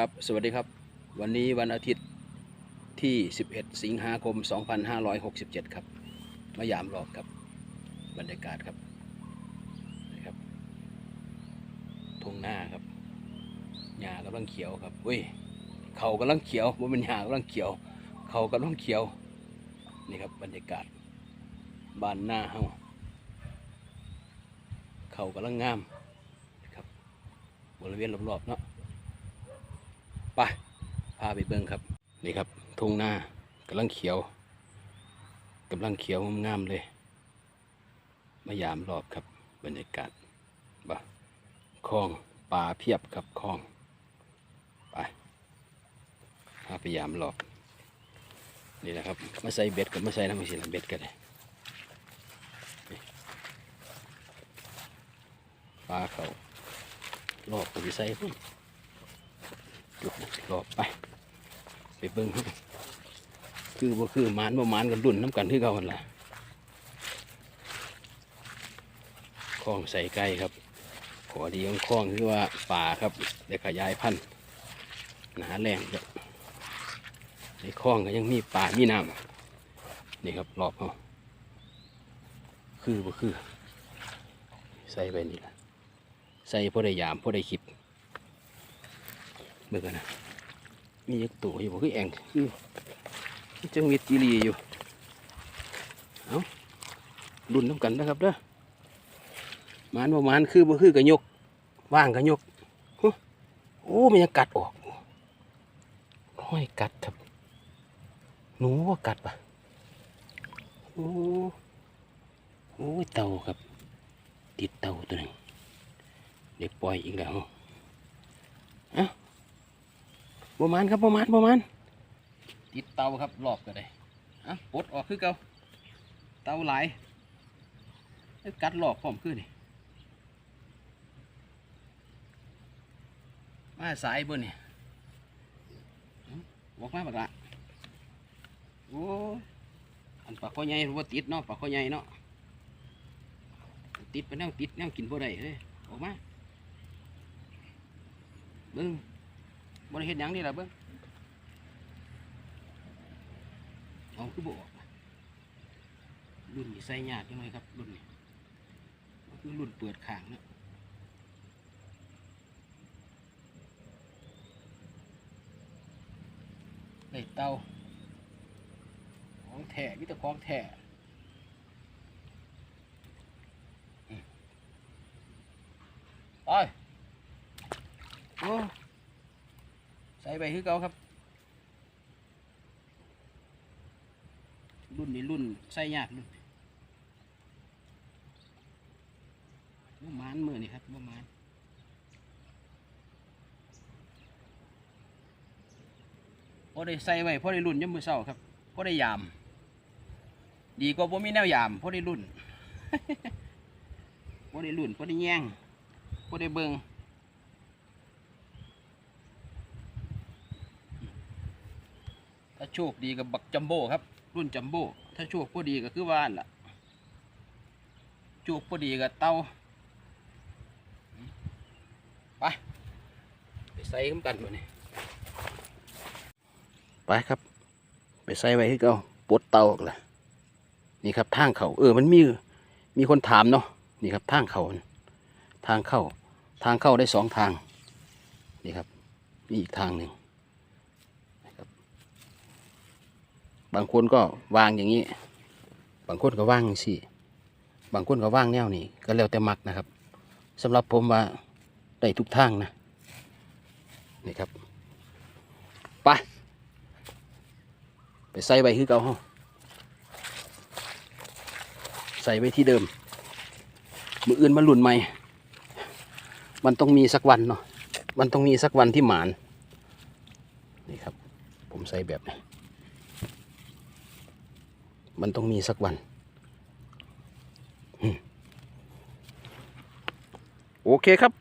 ครับ สวัสดีครับ วันนี้วันอาทิตย์ที่ 11 สิงหาคม 2567 ครับมายามรอบครับ บรรยากาศครับนะครับทงหน้าครับหญ้ากำลังเขียวครับเว้ยเขากำลังเขียวว่ามันหญ้ากำลังเขียว เขากำลังเขียว นี่ครับบรรยากาศบ้านหน้าเฮาเขากำลังงามนะครับบริเวณรอบๆเนาะ ไปพาไปเบิ่งครับ นี่ครับทุ่งหน้ากำลังเขียวกำลังเขียวงามๆเลยมายามรอบครับ บรรยากาศบ่คลองป่าเพียบครับคลองไปพาไปยามรอบนี่นะครับมาใส่เบ็ดกับมาใส่น้ำมันสิเบ็ดกันเลยปลาเขารอบไปใส่พุ่ นหลบไป ไปเบิ้งคือบ่คือมานบ่มานกันรุ่นน้ำกันที่เก่าหันล่ะคลองใส่ไก่ครับ ขอดีของคลองคือว่าป่าครับ ได้ขยายพันธุ์หนาแรงครับในคลองก็ยังมีป่ามีน้ำนี่ครับรอบเขาคือบ่คือ ใส่ไปนี่ละใส่พอได้ยามพอได้คลิ ปเมื่อกันนะมียักตัวอยู่บ่คือแองคือจังวิตจีรีอยู่เอารุ่นน้ำกันนะครับเด้อมานบ่มานคือบ่คือกระยกว่างกระยกฮึโอ้มันยังกัดออกห้อยกัดครับหนูว่ากัดปะโอ้โอ้ยเต่าครับ ติดเต่าตัวหนึ่งเด็กปล่อยอีกแล้วอะ ประมาณครับประมาณประมาณติดเตาครับรอบก็ได้อะปลดออกคือเก่าเตาหลายกัดรอบพร้อมขึ้นนี่มาสายบนนี่บอกมาบักละโอ้อันปากข้อใหญ่รู้ว่าติดเนาะปากข้อใหญ่เนาะติดไปแนวติดแนวกินพอได้เฮ้ยออกมาเบิ้ง บริเห็นยังนี่ละเบิ้งเอาคือบอกรุ่นนี้ใส่ยากจังเลยครับรุ่นนี้มันคือรุ่นเปิดขางเนะได้เตาของแท้มิตรของแท้ไปโอ้ ใส่ไปคือเก่าครับ รุ่นนี้รุ่นใส่ยากรุ่นบ่มานมือนี่ครับบ่มานพอได้ใส่ไว้พอได้รุ่นยามมือเศร้าครับพอได้ยาม ดีกว่าบ่มีแนวยามพอได้รุ่นพอได้รุ่นพอได้แย่งพอได้เบิง ถ้าโชคดีกับบักจัมโบ้ครับ รุ่นจัมโบ้ถ้าโชคพอดีก็คือว่านล่ะโชคพอดีกับเตาไปไปใส่ขึ้นกันมาเนี่ยไปครับ ไปใส่ไว้ให้เก่าปลดเตาออกละนี่ครับทางเขาเออมันมีมีคนถามเนาะนี่ครับทางเขาทางเข้า ทางเข้าได้สองทาง นี่ครับ มีอีกทางหนึ่ง บางคนก็วางอย่างนี้ บางคนก็วางอย่างสี่ บางคนก็วางแนวนี้ก็แล้วแต่มักนะครับสำหรับผมว่าได้ทุกทางนะนี่ครับไปไปใส่ใบคือเก่าเฮาใส่ไว้ที่เดิม มืออื่นมาหลุนใหม่ มันต้องมีสักวันเนาะ มันต้องมีสักวันที่หมาน นี่ครับ ผมใส่แบบนี้ มันต้องมีสักวันโอเคครับ